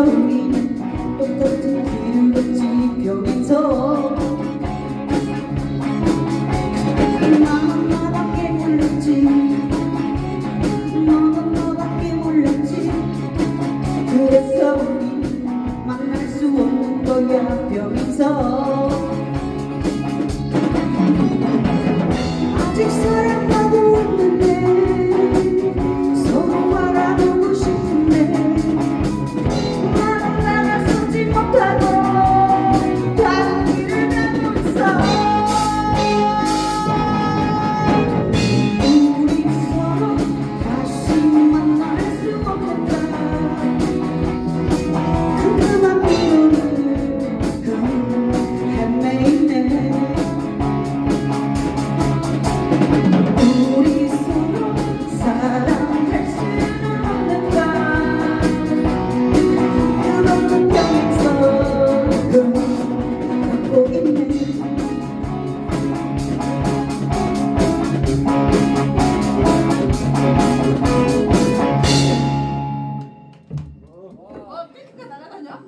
sorry, but doesn't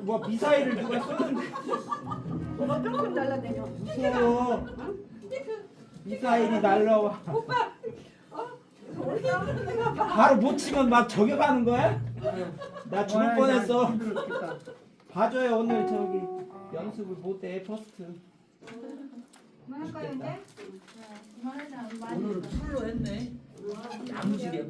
뭐 미사일을 누가 쏘는데? 너 조금 날라내려 무서워 미사일이 날라와. 오빠 어? 바로 못 치면 막 저격하는 거야? 나 죽을 뻔했어. 봐줘요 오늘 저기 연습을 못해 퍼스트. 뭐할 거야 이제? 오늘 풀로 했네. 나무지게